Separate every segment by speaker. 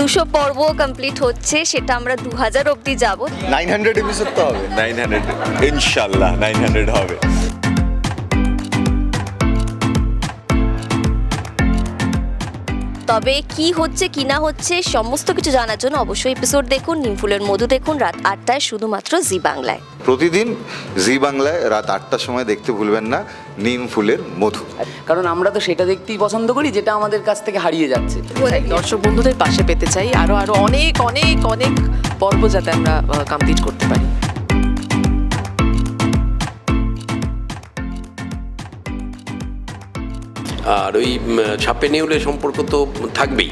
Speaker 1: দুশো পর্ব কমপ্লিট হচ্ছে সেটা আমরা দু হাজার অব্দি যাব।
Speaker 2: নাইন হান্ড্রেড এপিসোড তো হবে।
Speaker 3: নাইন হান্ড্রেড ইনশাল্লাহ নাইন হান্ড্রেড হবে।
Speaker 1: তবে কি হচ্ছে কি না হচ্ছে সমস্ত কিছু জানার জন্য অবশ্যই এপিসোড দেখুন নিমফুলের মধু দেখুন রাত আটটায় শুধুমাত্র জি বাংলায়।
Speaker 2: প্রতিদিন জি বাংলায় রাত আটটার সময় দেখতে ভুলবেন না নিম ফুলের মধু।
Speaker 4: কারণ আমরা তো সেটা দেখতেই পছন্দ করি যেটা আমাদের কাছ থেকে হারিয়ে যাচ্ছে।
Speaker 5: দর্শক বন্ধুদের পাশে পেতে চাই আরও আরও অনেক অনেক অনেক পর্ব যাতে আমরা কমপ্লিট করতে
Speaker 6: আর ওই ছাপে নেউলে সম্পর্ক তো থাকবেই।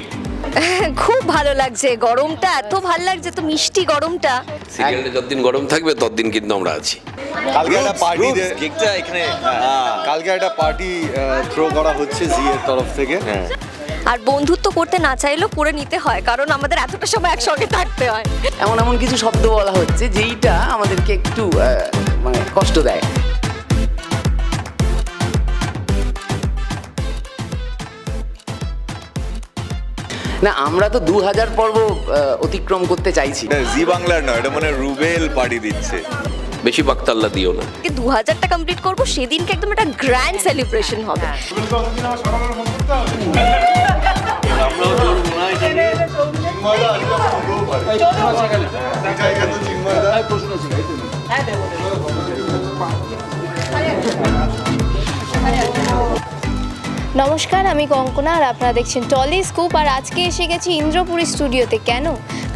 Speaker 1: খুব ভালো লাগছে গরমটা এত ভালো লাগছে তো মিষ্টি গরমটা।
Speaker 6: সিরিয়ালটা যতদিন গরম থাকবে ততদিন কিন্তু আমরা আছি।
Speaker 2: কালকে একটা পার্টি কেকটা এখানে কালকে একটা পার্টি থ্রো করা হচ্ছে জি এর তরফ থেকে।
Speaker 1: আর বন্ধুত্ব করতে না চাইলেও করে নিতে হয় কারণ আমাদের এতটা সময় একসঙ্গে থাকতে হয়।
Speaker 4: এমন এমন কিছু শব্দ বলা হচ্ছে যেইটা আমাদেরকে একটু মানে কষ্ট দেয়। না আমরা তো দু হাজার পর্ব অতিক্রম করতে চাইছি।
Speaker 3: এটা জি বাংলার নয় এটা মানে রুবেল পাড়ি দিচ্ছে।
Speaker 6: বেশি বাক্তাল্লা দিও না।
Speaker 1: দু হাজারটা কমপ্লিট করব সেদিনকে একদম একটা গ্র্যান্ড সেলিব্রেশন হবে।
Speaker 7: নমস্কার, আমি কঙ্কনা আর আপনারা দেখছেন টলি স্কুপ। আর আজকে এসে গেছি ইন্দ্রপুরী স্টুডিওতে। কেন?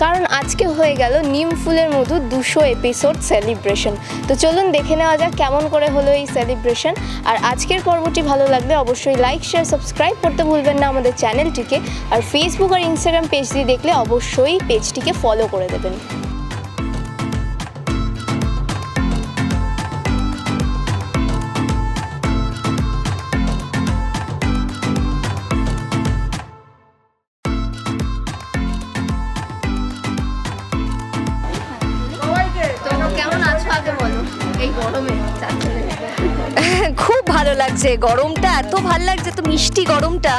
Speaker 7: কারণ আজকে হয়ে গেল নিম ফুলের মধু দুশো এপিসোড সেলিব্রেশন তো চলুন দেখে নেওয়া যাক কেমন করে হলো এই সেলিব্রেশন আর আজকের পর্বটি ভালো লাগলে অবশ্যই লাইক শেয়ার সাবস্ক্রাইব করতে ভুলবেন না আমাদের চ্যানেলটিকে আর ফেসবুক আর ইনস্টাগ্রাম পেজ দিয়ে দেখলে অবশ্যই পেজটিকে ফলো করে দেবেন।
Speaker 1: লাগছে গরমটা এত ভালো লাগছে তো মিষ্টি গরমটা।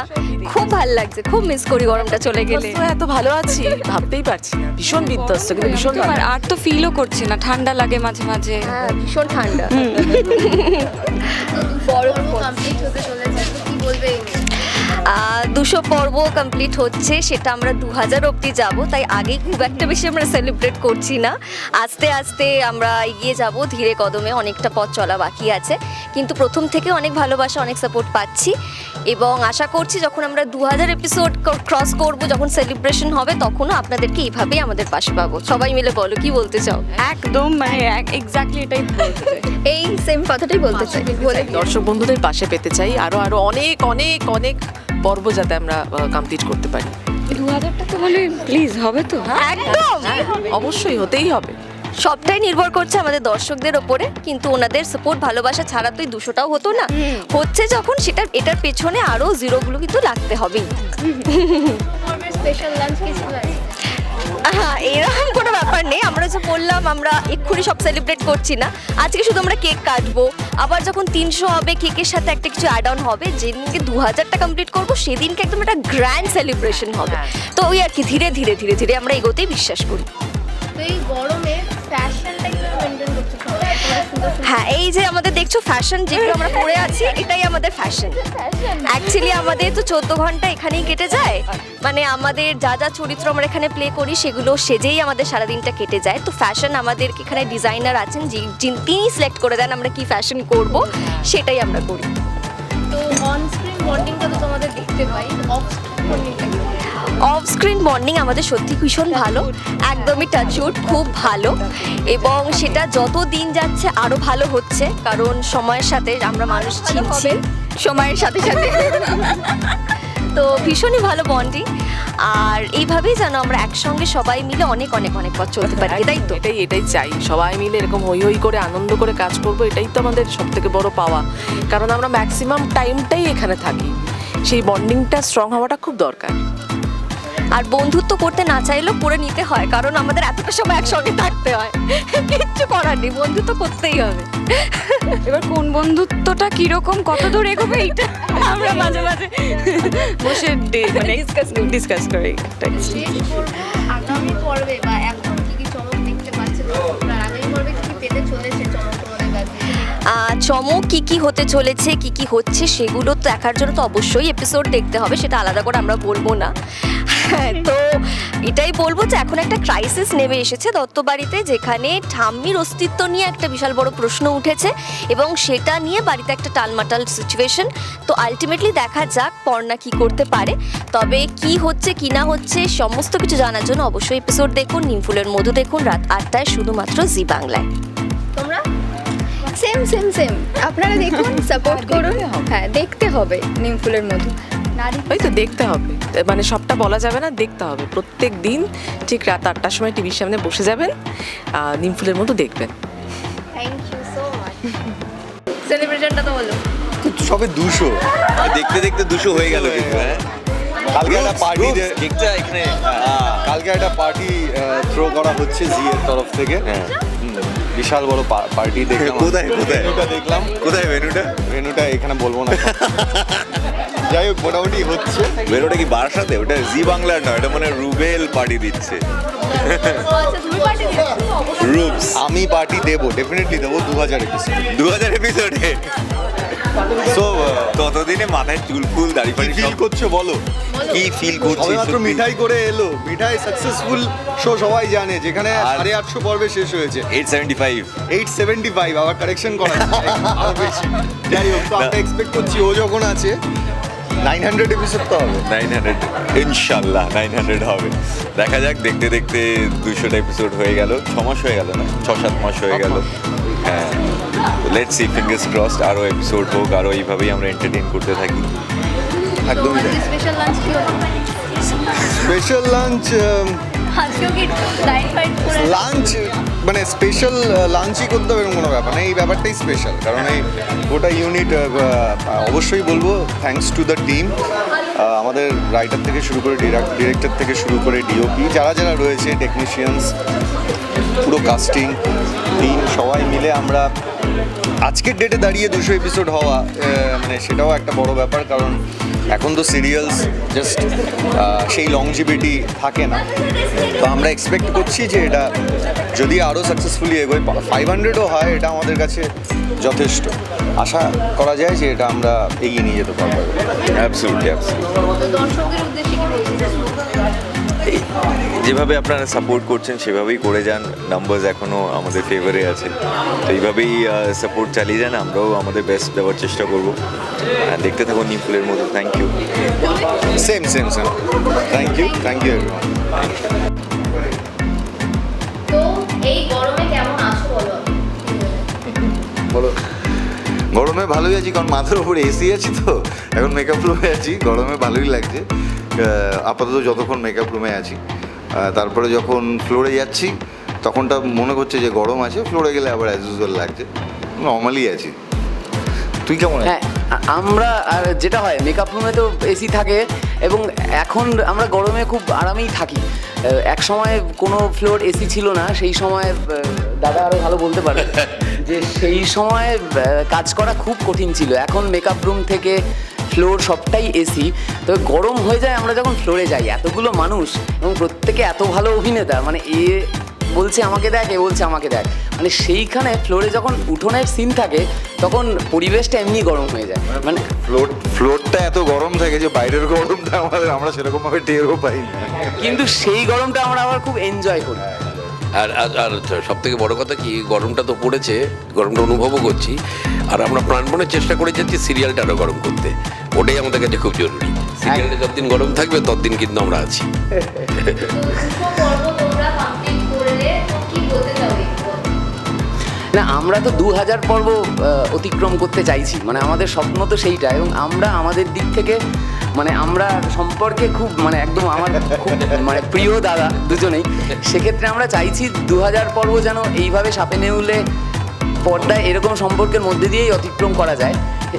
Speaker 1: খুব ভালো লাগছে খুব মিস করি গরমটা চলে গেলে।
Speaker 5: এত ভালো আছি ভাবতেই পারছি না ভীষণ বিধ্বস্ত কিন্তু ভীষণ
Speaker 8: আর আর তো ফিলও করছি না ঠান্ডা লাগে মাঝে মাঝে।
Speaker 1: হ্যাঁ ভীষণ ঠান্ডা।
Speaker 7: বড় কমপ্লিট হতে চলেছে কি বলবে?
Speaker 1: দুশো পর্ব কমপ্লিট হচ্ছে সেটা আমরা দু হাজার অব্দি যাব তাই আগে খুব একটা বেশি আমরা সেলিব্রেট করছি না। আস্তে আস্তে আমরা এগিয়ে যাব ধীরে কদমে অনেকটা পথ চলা বাকি আছে। কিন্তু প্রথম থেকে অনেক ভালোবাসা অনেক সাপোর্ট পাচ্ছি। এবং আশা করছি যখন আমরা দু হাজার এপিসোড ক্রস করব যখন সেলিব্রেশন হবে তখনও আপনাদেরকে এইভাবেই আমাদের পাশে পাবো। সবাই মিলে বলো কি বলতে চাও?
Speaker 8: একদম মানে এক্স্যাক্টলি এটাই
Speaker 1: এই সেম কথাটাই বলতে চাই।
Speaker 5: দর্শক বন্ধুদের পাশে পেতে চাই। আরও আরও অনেক অনেক অনেক পর্ব যাতে আমরা কমপ্লিট করতে পারি।
Speaker 8: দু বলে প্লিজ হবে তো
Speaker 1: একদম!
Speaker 5: অবশ্যই হতেই হবে।
Speaker 1: সবটাই নির্ভর করছে আমাদের দর্শকদের ওপরে কিন্তু ওনাদের সাপোর্ট ভালোবাসা ছাড়া তো এই দুশোটাও হতো না। হচ্ছে যখন সেটা এটার পেছনে আরও জিরোগুলো কিন্তু লাগতে হবেই।
Speaker 7: স্পেশাল লাঞ্চ কিছু
Speaker 1: হ্যাঁ এরকম কোনো ব্যাপার নেই। আমরা যে বললাম আমরা এক্ষুনি সব সেলিব্রেট করছি না। আজকে শুধু আমরা কেক কাটবো। আবার যখন তিনশো হবে কেকের সাথে একটা কিছু অ্যাড অন হবে যেদিনকে দু হাজারটা কমপ্লিট করব সেদিনকে একদম একটা গ্র্যান্ড সেলিব্রেশন হবে। তো ওই আর কি ধীরে ধীরে ধীরে ধীরে আমরা এগোতেই বিশ্বাস করি।
Speaker 7: তো এই
Speaker 1: হ্যাঁ এই যে আমাদের দেখছ ফ্যাশন যেগুলো আমরা পরে আছি, এটাই আমাদের ফ্যাশন অ্যাকচুয়ালি আমাদের তো চোদ্দ ঘণ্টা এখানেই কেটে যায়। মানে আমাদের যা যা চরিত্র আমরা এখানে প্লে করি, সেগুলো সেজেই আমাদের সারাদিনটা কেটে যায়। তো ফ্যাশন আমাদের এখানে ডিজাইনার আছেন তিনি সিলেক্ট করে দেন আমরা কি ফ্যাশন করব, সেটাই আমরা করি।
Speaker 7: তো অন স্ক্রিন তো তোমাদের দেখতে পাই off screen
Speaker 1: off screen bonding আমাদের সত্যি ভীষণ ভালো একদমই টাচউড খুব ভালো। এবং সেটা যত দিন যাচ্ছে আরও ভালো হচ্ছে কারণ সময়ের সাথে আমরা মানুষ চিনছি সময়ের সাথে সাথে। তো ভীষণই ভালো বন্ডিং। আর এইভাবেই যেন আমরা একসঙ্গে সবাই মিলে অনেক অনেক অনেক পথ চলতে পারি তাই তো?
Speaker 5: এটাই এটাই চাই। সবাই মিলে এরকম হই হই করে আনন্দ করে কাজ করব এটাই তো আমাদের সব থেকে বড় পাওয়া। কারণ আমরা ম্যাক্সিমাম টাইমটাই এখানে থাকি। সেই বন্ডিংটা স্ট্রং হওয়াটা খুব দরকার।
Speaker 1: আর বন্ধুত্ব করতে না চাইলেও করে নিতে হয় কারণ আমাদের এতটা সময় একসঙ্গে থাকতে হয়। কিচ্ছু করার নেই বন্ধুত্ব করতেই হবে।
Speaker 8: এবার কোন বন্ধুত্বটা কীরকম কত দূর এগোবে এইটা? আমরা মাঝে মাঝে বসে ডিসকাস মানে ডিসকাস করি।
Speaker 7: আগামী পর্বে বা চমক কি কি
Speaker 1: হতে চলেছে, কি কি হচ্ছে, সেগুলো তো দেখার জন্য তো অবশ্যই এপিসোড দেখতে হবে, সেটা আলাদা করে আমরা বলব না। তো এটাই বলব যে এখন একটা ক্রাইসিস নেমে এসেছে দত্তবাড়িতে, যেখানে ঠাম্মির অস্তিত্ব নিয়ে একটা বিশাল বড় প্রশ্ন উঠেছে এবং সেটা নিয়ে বাড়িতে একটা টালমাটাল সিচুয়েশন তো আলটিমেটলি দেখা যাক পর্ণা কি করতে পারে, তবে কি হচ্ছে, কি না হচ্ছে, সমস্ত কিছু জানার জন্য অবশ্যই এপিসোড দেখুন, নিমফুলের মধু দেখুন, রাত আটটায় শুধুমাত্র জি বাংলায়।
Speaker 7: সেম সেম সেম আপনারা দেখুন সাপোর্ট করুন। হ্যাঁ দেখতে হবে নিমফুলের মধু। নারী
Speaker 5: ওই তো দেখতে হবে। মানে সবটা বলা যাবে না দেখতে হবে। প্রত্যেক দিন ঠিক রাত আটটার সময় টিভির সামনে বসে যাবেন আর নিমফুলের মতো দেখবেন।
Speaker 7: থ্যাংক ইউ সো মাচ সেলিব্রেশনটা তো বলো।
Speaker 2: সবে দুশো।
Speaker 3: দেখতে দেখতে দুশো হয়ে গেল কিন্তু হ্যাঁ?
Speaker 2: কালকে একটা পার্টি
Speaker 3: কেকটা এখানে
Speaker 2: কালকে একটা পার্টি থ্রো করা হচ্ছে জি এর তরফ থেকে।
Speaker 3: হ্যাঁ।
Speaker 2: বিশাল বড় পার্টি দেখলাম
Speaker 3: কোথায়, কোথায়?
Speaker 2: ভেনুটা দেখলাম।
Speaker 3: কোথায় ভেনুটা
Speaker 2: ভেনুটা এখানে বলব না। যাই হোক মোটামুটি হচ্ছে।
Speaker 3: ভেনুটা কি বারাসাতে ওটা জি বাংলার নয় এটা মানে রুবেল পার্টি দিচ্ছে।
Speaker 7: আচ্ছা তুমি পার্টি
Speaker 3: রুবস।
Speaker 2: আমি পার্টি দেবো ডেফিনেটলি দেবো দু হাজার এপিসোড
Speaker 3: দু হাজার এপিসোডে
Speaker 2: সো
Speaker 3: ততদিনে মাথায় চুল ফুল দাড়ি ফাড়ি
Speaker 2: ফিল করছ বলো?
Speaker 3: কি ফিল করছি
Speaker 2: মাত্র মিঠাই করে এলো। মিঠাই সাকসেসফুল শো সবাই জানে যেখানে সাড়ে আটশো পর্বে শেষ হয়েছে।
Speaker 3: Eight seventy five
Speaker 2: eight seventy five আবার কারেকশন করা যাই হোক তো আমরা এক্সপেক্ট করছি ও যখন আছে নাইন হান্ড্রেড এপিসোড তো হবে।
Speaker 3: নাইন হান্ড্রেড ইনশাল্লাহ নাইন হান্ড্রেড হবে। দেখা যাক দেখতে দেখতে দুশোটা এপিসোড হয়ে গেল। ছ মাস হয়ে গেল না? ছ সাত মাস হয়ে গেল। হ্যাঁ। লেটস সি ফিঙ্গার্স ক্রসড আরও এপিসোড হোক আরও এইভাবেই আমরা এন্টারটেইন করতে থাকি।
Speaker 2: একদমই
Speaker 7: স্পেশাল লাঞ্চ কি হলো?
Speaker 2: স্পেশাল লাঞ্চ
Speaker 7: আজকেও কি ডাইট ফাইট করে?
Speaker 2: মানে স্পেশাল লাঞ্চই করতে হবে এরকম কোনো ব্যাপার না। এই ব্যাপারটাই স্পেশাল কারণ এই গোটা ইউনিট অবশ্যই বলব থ্যাঙ্কস টু দ্য টিম আমাদের রাইটার থেকে শুরু করে ডিরেক্টর থেকে শুরু করে ডিওপি যারা যারা রয়েছে টেকনিশিয়ানস পুরো কাস্টিং টিম সবাই মিলে আমরা আজকের ডেটে দাঁড়িয়ে দুশো এপিসোড হওয়া মানে সেটাও একটা বড় ব্যাপার কারণ এখন তো সিরিয়ালস জাস্ট সেই লংজিবিটি থাকে না। তো আমরা এক্সপেক্ট করছি যে এটা যদি আরও সাকসেসফুলি এগোয় ফাইভ হান্ড্রেডও হয় এটা আমাদের কাছে যথেষ্ট। আশা করা যায় যে এটা আমরা এগিয়ে নিয়ে যেতে পারব।
Speaker 3: যেভাবে আপনারা সাপোর্ট করছেন সেভাবেই করে যান। নাম্বারস এখনও আমাদের ফেভারে আছে। তো এইভাবেই সাপোর্ট চালিয়ে যান আমরাও আমাদের বেস্ট দেওয়ার চেষ্টা করব। আর দেখতে থাকুন নিমফুলের মতো। Thank you
Speaker 2: same same same thank you thank you everyone
Speaker 7: তো এই গরমে কেমন আছো বলো?
Speaker 9: বলো। গরমে ভালোই আছি কারণ মাথার উপরে এসি আছি তো। এখন মেকআপ রুমে আছি গরমে ভালোই লাগছে। আপাতত যতক্ষণ মেকআপ রুমে আছি। তারপরে যখন ফ্লোরে যাচ্ছি তখনটা মনে করছে যে গরম আছে ফ্লোরে গেলে আবার অ্যাজ ইউজুয়াল লাগছে। নর্মালি আছি। তুই কেমন
Speaker 4: হ্যাঁ আমরা আর যেটা হয় মেকআপ রুমে তো এসি থাকে এবং এখন আমরা গরমে খুব আরামেই থাকি। এক সময় কোনো ফ্লোর এসি ছিল না সেই সময় দাদা আরও ভালো বলতে পারে যে সেই সময় কাজ করা খুব কঠিন ছিল। এখন মেকআপ রুম থেকে ফ্লোর সবটাই এসি তো গরম হয়ে যায় আমরা যখন ফ্লোরে যাই এতগুলো মানুষ এবং প্রত্যেকে এত ভালো অভিনেতা মানে এ বলছে আমাকে দেখ এ বলছে আমাকে দেখ মানে সেইখানে ফ্লোরে যখন উঠোনের সিন থাকে তখন পরিবেশটা এমনি গরম হয়ে যায়। মানে
Speaker 9: ফ্লোর ফ্লোরটা এত গরম থাকে যে বাইরের গরমটা আমাদের আমরা সেরকমভাবে টেরও পাই না।
Speaker 4: কিন্তু সেই গরমটা আমরা আবার খুব এনজয় করি।
Speaker 6: আর আর সব থেকে বড় কথা কি গরমটা তো পড়েছে গরমটা অনুভবও করছি। আর আমরা প্রাণপণে চেষ্টা করে যাচ্ছি সিরিয়ালটা আরও গরম করতে। ওটাই আমাদের কাছে খুব জরুরি। সিরিয়ালটা যতদিন গরম থাকবে ততদিন কিন্তু আমরা আছি।
Speaker 4: না আমরা তো দু হাজার পর্ব অতিক্রম করতে চাইছি। মানে আমাদের স্বপ্ন তো সেইটা এবং আমরা আমাদের দিক থেকে মানে আমরা সম্পর্কে খুব মানে একদম আমার খুব মানে প্রিয় দাদা দুজনেই। সেক্ষেত্রে আমরা চাইছি দু হাজার পর্ব যেন এইভাবে সাপে নেউলে পর্দায় এরকম সম্পর্কের মধ্যে দিয়েই অতিক্রম করা যায়।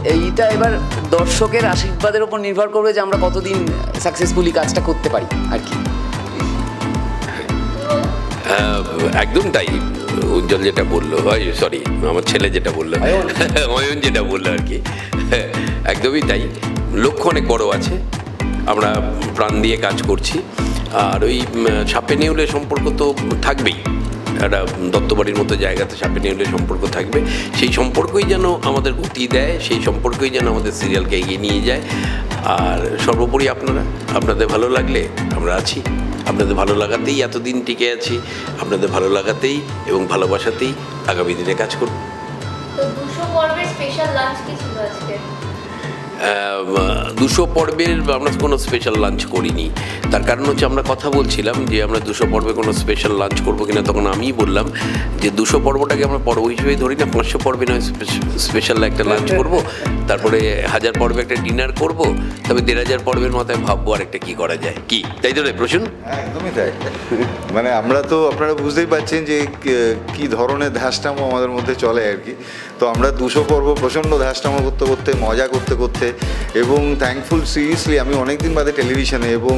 Speaker 4: এইটা এবার দর্শকের আশীর্বাদের উপর নির্ভর করবে যে আমরা কতদিন সাকসেসফুলি কাজটা করতে পারি আর কি।
Speaker 6: আহ, একদম তাই। উজ্জ্বল যেটা বলল সরি আমার ছেলে যেটা বলল অয়ন যেটা বলল আর কি। একদমই তাই। লক্ষ্য অনেক বড় আছে। আমরা প্রাণ দিয়ে কাজ করছি। আর ওই সাপে সম্পর্ক তো থাকবেই। একটা দত্তবাড়ির মতো জায়গাতে সাপে নেউলে সম্পর্ক থাকবে। সেই সম্পর্কই যেন আমাদের গতি দেয়, সেই সম্পর্কই যেন আমাদের সিরিয়ালকে এগিয়ে নিয়ে যায়। আর সর্বোপরি আপনারা, আপনাদের ভালো লাগলে আমরা আছি। আপনাদের ভালো লাগাতেই এতদিন টিকে আছি। আপনাদের ভালো লাগাতেই এবং ভালোবাসাতেই আগামী দিনে কাজ করব।
Speaker 7: তো দুশো পর্বের স্পেশাল লাঞ্চ কি ছিল আজকে?
Speaker 6: দুশো পর্বের আমরা কোনো স্পেশাল লাঞ্চ করিনি। তার কারণ হচ্ছে আমরা কথা বলছিলাম যে আমরা দুশো পর্বে কোনো স্পেশাল লাঞ্চ করব কিনা তখন আমিই বললাম যে দুশো পর্বটাকে আমরা পর্ব হিসেবেই ধরি না পাঁচশো পর্বে নয় স্পেশাল একটা লাঞ্চ করব। তারপরে হাজার পর্বে একটা ডিনার করব তবে দেড় হাজার পর্বের মাথায় ভাববো আর একটা কী করা যায়। কি? তাই তো
Speaker 9: হ্যাঁ, একদমই তাই। মানে আমরা তো আপনারা বুঝতেই পারছেন যে কে- ধরনের ধ্যাসটামো আমাদের মধ্যে চলে আর কি। তো আমরা দুশো পর্ব প্রচণ্ড ধ্যাসটামো করতে করতে মজা করতে করতে এবং থ্যাঙ্কফুল সিরিয়াসলি আমি অনেকদিন বাদে টেলিভিশনে এবং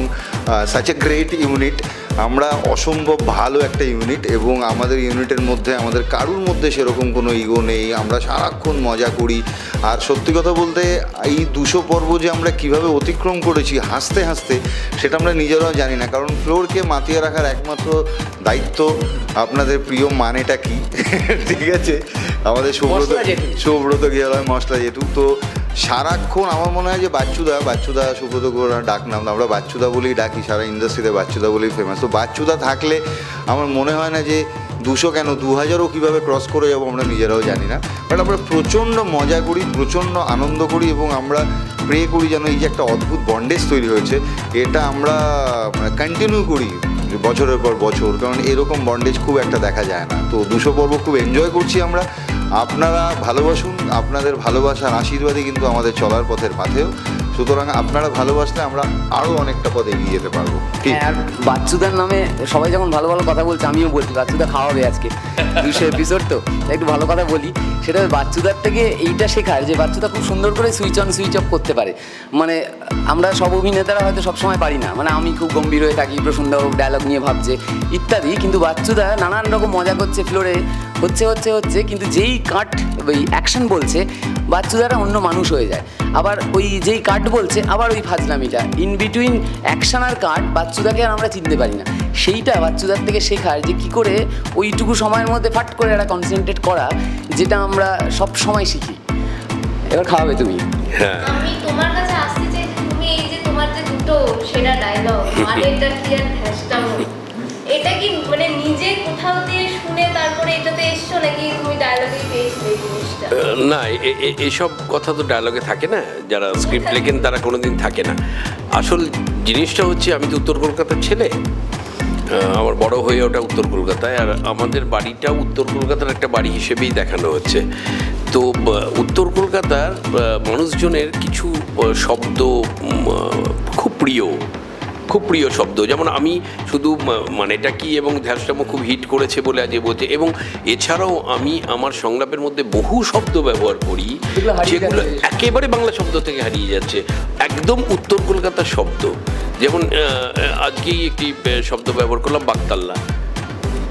Speaker 9: সাচ এ গ্রেট ইউনিট আমরা অসম্ভব ভালো একটা ইউনিট এবং আমাদের ইউনিটের মধ্যে আমাদের কারুর মধ্যে সেরকম কোনো ইগো নেই। আমরা সারাক্ষণ মজা করি। আর সত্যি কথা বলতে এই দুশো পর্ব যে আমরা কীভাবে অতিক্রম করেছি হাসতে হাসতে সেটা আমরা নিজেরাও জানি না। কারণ ফ্লোরকে মাতিয়ে রাখার একমাত্র দায়িত্ব আপনাদের প্রিয় মানেটা কি? ঠিক আছে? আমাদের সুব্রত। সুব্রত হয় মশলা জেঠু। তো সারাক্ষণ আমার মনে হয় যে বাচ্চুদা বাচ্চুদা সুব্রত ডাক নাম আমরা বাচ্চুদা বলেই ডাকি সারা ইন্ডাস্ট্রিতে বাচ্চুদা বলেই ফেমাস তো বাচ্চুদা থাকলে আমার মনে হয় না যে দুশো কেন দু হাজারও কীভাবে ক্রস করে যাব আমরা নিজেরাও জানি না। বাট আমরা প্রচণ্ড মজা করি, প্রচণ্ড আনন্দ করি এবং আমরা প্রে করি যেন এই যে একটা অদ্ভুত বন্ডেজ তৈরি হয়েছে, এটা আমরা কন্টিনিউ করি বছরের পর বছর, কারণ এরকম বন্ডেজ খুব একটা দেখা যায় না। তো দুশো পর্ব খুব এনজয় করছি আমরা। আপনারা ভালোবাসুন, আপনাদের ভালোবাসার আশীর্বাদই কিন্তু আমাদের চলার পথের পাথেও সুতরাং আপনারা ভালোবাসলে আমরা আরও অনেকটা পথ এগিয়ে যেতে পারব।
Speaker 4: হ্যাঁ, আর বাচ্চুদার নামে সবাই যখন ভালো ভালো কথা বলছে আমিও বলছি বাচ্চুদা খাওয়াবে আজকে। দুশো এপিসোড তো একটু ভালো কথা বলি। সেটা বাচ্চুদার থেকে এইটা শেখার যে বাচ্চুদা খুব সুন্দর করে সুইচ অন সুইচ অফ করতে পারে। মানে আমরা সব অভিনেতারা হয়তো সবসময় পারি না। মানে আমি খুব গম্ভীর হয়ে থাকি প্রসন্ন ডায়লগ নিয়ে ভাবছে ইত্যাদি। কিন্তু বাচ্চুদা নানান রকম মজা করছে ফ্লোরে হচ্ছে হচ্ছে হচ্ছে কিন্তু যেই কাট ওই অ্যাকশন বলছে বাচ্চুদারা অন্য মানুষ হয়ে যায়। আবার ওই যেই কাট বলছে আবার ওই ফাজলামিটা। ইন বিটুইন অ্যাকশন আর কাট বাচ্চুদাকে আর আমরা চিনতে পারি না। সেইটা বাচ্চুদার থেকে শেখার যে কি করে ওইটুকু সময়ের মধ্যে ফাট করে একটা কনসেন্ট্রেট করা যেটা আমরা সব সময় শিখি। এবার খাওয়াবে তুমি।
Speaker 6: হ্যাঁ।
Speaker 7: আমি তোমার কাছে আসতে চাই তুমি এই যে তোমার যে দুটো সেরা ডায়লগ মানেটা কি আর এটা কি মানে নিজে কোথাও দিয়ে শুনে তারপরে এটাতে এসছো নাকি তুমি ডায়লগেই পেয়েছিলে জিনিসটা?
Speaker 6: না এসব কথা তো ডায়লগে থাকে না। যারা স্ক্রিপ্ট লেখেন তারা কোনোদিন থাকে না। আসল জিনিসটা হচ্ছে আমি তো উত্তর কলকাতার ছেলে। আমার বড় হয়ে ওটা উত্তর কলকাতায়। আর আমাদের বাড়িটা উত্তর কলকাতার একটা বাড়ি হিসেবেই দেখানো হচ্ছে। তো উত্তর কলকাতার মানুষজনের কিছু শব্দ খুব প্রিয়। খুব প্রিয় শব্দ। যেমন আমি শুধু মানে মানেটা কি এবং ধ্যাসটাম খুব হিট করেছে বলে আজ বলছে এবং এছাড়াও আমি আমার সংলাপের মধ্যে বহু শব্দ ব্যবহার করি
Speaker 4: যেগুলো।
Speaker 6: একেবারে বাংলা শব্দ থেকে হারিয়ে যাচ্ছে। একদম উত্তর কলকাতার শব্দ। যেমন আজকেই একটি শব্দ ব্যবহার করলাম বাগতাল্লা।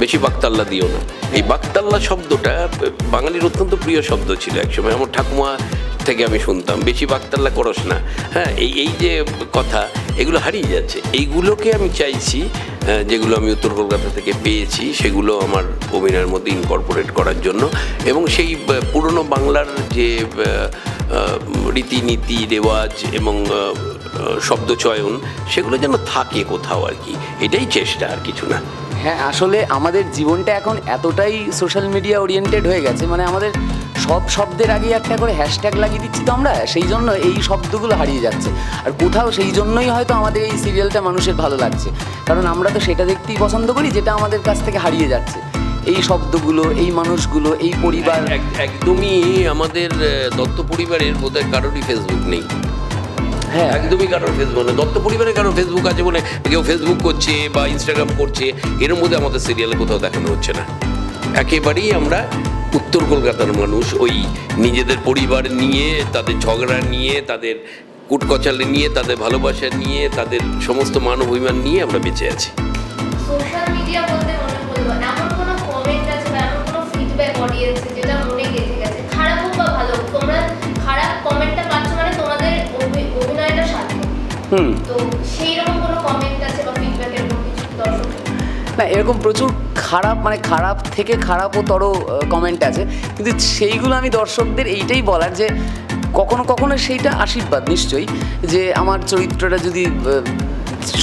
Speaker 6: বেশি বাগতাল্লা দিও না। এই বাগতাল্লা শব্দটা বাঙালির অত্যন্ত প্রিয় শব্দ ছিল একসময়। আমার ঠাকুমা থেকে আমি শুনতাম। বেশি বাগতাল্লা করস না। হ্যাঁ এই এই যে কথা এগুলো হারিয়ে যাচ্ছে। এইগুলোকে আমি চাইছি যেগুলো আমি উত্তর কলকাতা থেকে পেয়েছি, সেগুলো আমার অভিনয়ের মধ্যে ইনকর্পোরেট করার জন্য। এবং সেই পুরনো বাংলার যে রীতিনীতি, রেওয়াজ এবং শব্দচয়ন, সেগুলো যেন থাকে কোথাও আর কি। এটাই চেষ্টা আর কিছু না।
Speaker 4: হ্যাঁ আসলে আমাদের জীবনটা এখন এতটাই সোশ্যাল মিডিয়া ওরিয়েন্টেড হয়ে গেছে মানে আমাদের সব শব্দের আগে একটা করে হ্যাশট্যাগ লাগিয়ে দিচ্ছি তো আমরা, সেই জন্য এই শব্দগুলো হারিয়ে যাচ্ছে। আর কোথাও সেই জন্যই হয়তো আমাদের এই সিরিয়ালটা মানুষের ভালো লাগছে। কারণ আমরা তো সেটা দেখতেই পছন্দ করি, যেটা আমাদের কাছ থেকে হারিয়ে যাচ্ছে। এই শব্দগুলো, এই মানুষগুলো, এই পরিবার
Speaker 6: এক- একদমই আমাদের দত্ত পরিবারের বোধহয় কারোরই ফেসবুক নেই। একদমই কারোর ফেসবুক নেই দত্ত পরিবারে কারোর ফেসবুক আছে বলে কেউ ফেসবুক করছে বা ইনস্টাগ্রাম করছে এর মধ্যে আমাদের সিরিয়ালে কোথাও দেখানো হচ্ছে না। একেবারেই আমরা উত্তর কলকাতার মানুষ ওই নিজেদের পরিবার নিয়ে তাদের ঝগড়া নিয়ে তাদের কুটকচালে নিয়ে তাদের ভালোবাসা নিয়ে তাদের সমস্ত মান অভিমান নিয়ে আমরা বেঁচে আছি।
Speaker 7: সোশ্যাল মিডিয়া বলতে মনে পড়ল এমন কোনো কমেন্ট আছে বা এমন কোনো ফিডব্যাক অডিয়েন্সে যেটা মনে গেছে তো সেই রকম কোনো কমেন্ট আছে বা ফিডব্যাকের কোনো কিছু দর্শক?
Speaker 4: না এরকম প্রচুর খারাপ মানে খারাপ থেকে খারাপতর কমেন্ট আছে। কিন্তু সেইগুলো আমি দর্শকদের এইটাই বলার যে কখনো কখনো সেইটা আশীর্বাদ নিশ্চয়ই যে আমার চরিত্রটা যদি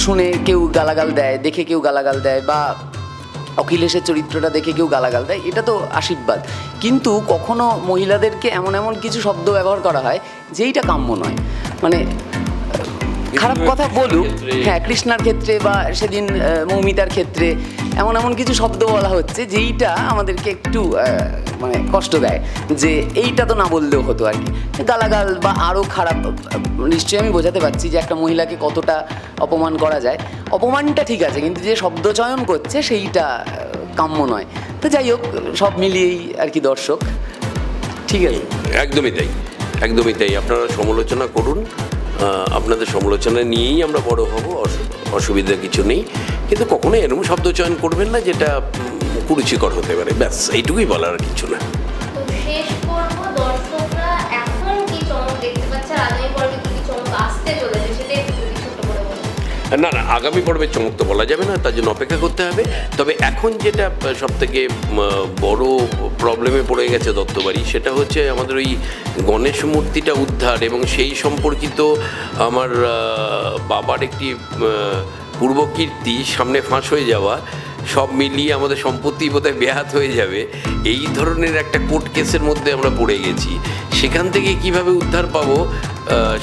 Speaker 4: শুনে কেউ গালাগাল দেয় দেখে কেউ গালাগাল দেয় বা অখিলেশের চরিত্রটা দেখে কেউ গালাগাল দেয় এটা তো আশীর্বাদ। কিন্তু কখনো মহিলাদেরকে এমন এমন কিছু শব্দ ব্যবহার করা হয় যেইটা কাম্য নয়। মানে খারাপ কথা বলুক হ্যাঁ কৃষ্ণার ক্ষেত্রে বা সেদিন মৌমিতার ক্ষেত্রে এমন এমন কিছু শব্দ বলা হচ্ছে যেইটা আমাদেরকে একটু মানে কষ্ট দেয় যে এইটা তো না বললেও হতো আর কি। গালাগাল বা আরও খারাপ নিশ্চয়ই আমি বোঝাতে পারছি যে একটা মহিলাকে কতটা অপমান করা যায়। অপমানটা ঠিক আছে কিন্তু যে শব্দ চয়ন করছে সেইটা কাম্য নয়। তো যাই হোক সব মিলিয়েই আর কি দর্শক। ঠিক আছে?
Speaker 6: একদমই তাই একদমই তাই। আপনারা সমালোচনা করুন আপনাদের সমালোচনা নিয়েই আমরা বড় হব, অসু- অসুবিধা কিছু নেই। কিন্তু কখনো এরকম শব্দ চয়ন করবেন না যেটা কুরুচিকর হতে পারে। ব্যাস, এইটুকুই বলার কিছু না।
Speaker 7: শেষ দর্শকরা। এখন কি চমক দেখতে পাচ্ছে আগামী
Speaker 6: না না, আগামী পর্বে চমক তো বলা যাবে না, তার জন্য অপেক্ষা করতে হবে। তবে এখন যেটা সব থেকে বড় প্রবলেমে পড়ে গেছে দত্তবাড়ি, সেটা হচ্ছে আমাদের ওই গণেশ মূর্তিটা উদ্ধার এবং সেই সম্পর্কিত আমার বাবার একটি পূর্বকীর্তি সামনে ফাঁস হয়ে যাওয়া, সব মিলিয়ে আমাদের সম্পত্তি বোধহয় ব্যাহাত হয়ে যাবে। এই ধরনের একটা কোর্ট কেসের মধ্যে আমরা পড়ে গেছি। সেখান থেকে কীভাবে উদ্ধার পাবো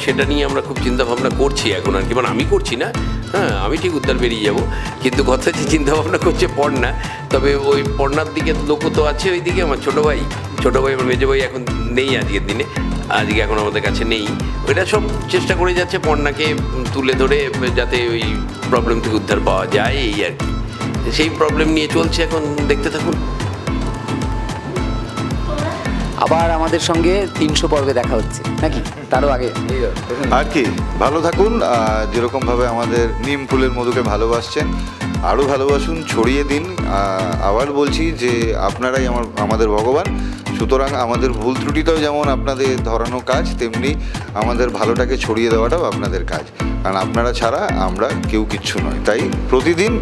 Speaker 6: সেটা নিয়ে আমরা খুব চিন্তা ভাবনা করছি এখন আর কি। মানে আমি করছি না হ্যাঁ আমি ঠিক উদ্ধার বেরিয়ে যাব। কিন্তু কথা হচ্ছে চিন্তা ভাবনা করছে পড়না তবে ওই পড়নার দিকে লোক তো আছে ওই দিকে আমার ছোটো ভাই। ছোটো ভাই, আমার মেজো ভাই এখন নেই আজকের দিনে, আজকে এখন আমাদের কাছে নেই। ওইটা সব চেষ্টা করে যাচ্ছে পড়নাকে তুলে ধরে, যাতে ওই প্রবলেম থেকে উদ্ধার পাওয়া যায়, এই আর কি। সেই প্রবলেম নিয়ে চলছে এখন, দেখতে থাকুন।
Speaker 4: আবার আমাদের সঙ্গে তিনশো পর্বে দেখা হচ্ছে, নাকি? তারও আগে।
Speaker 9: আর কি, ভালো থাকুন যেরকমভাবে আমাদের নিম ফুলের মধুকে ভালোবাসছেন আরও ভালোবাসুন, ছড়িয়ে দিন। আবার বলছি যে আপনারাই আমার, আমাদের ভগবান। সুতরাং আমাদের ভুল ত্রুটিটাও যেমন আপনাদের ধরানো কাজ, তেমনি আমাদের ভালোটাকে ছড়িয়ে দেওয়াটাও আপনাদের কাজ। কারণ আপনারা ছাড়া আমরা কেউ কিচ্ছু নয়। তাই প্রতিদিন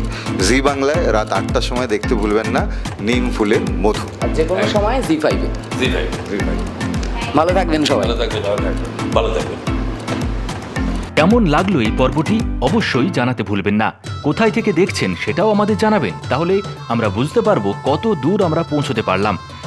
Speaker 9: জি বাংলায় রাত আটটার সময় দেখতে ভুলবেন না নিম ফুলের মধু।
Speaker 4: যে কোনো সময় জি ফাইভে ভালো থাকবেন সবাই।
Speaker 6: ভালো থাকবেন ভালো থাকবেন ভালো থাকবেন।
Speaker 10: কেমন লাগল এই পর্বটি? অবশ্যই জানাতে ভুলবেন না। কোথায় থেকে দেখছেন সেটাও আমাদের জানাবেন। তাহলে আমরা বুঝতে পারব কত দূর আমরা পৌঁছতে পারলাম।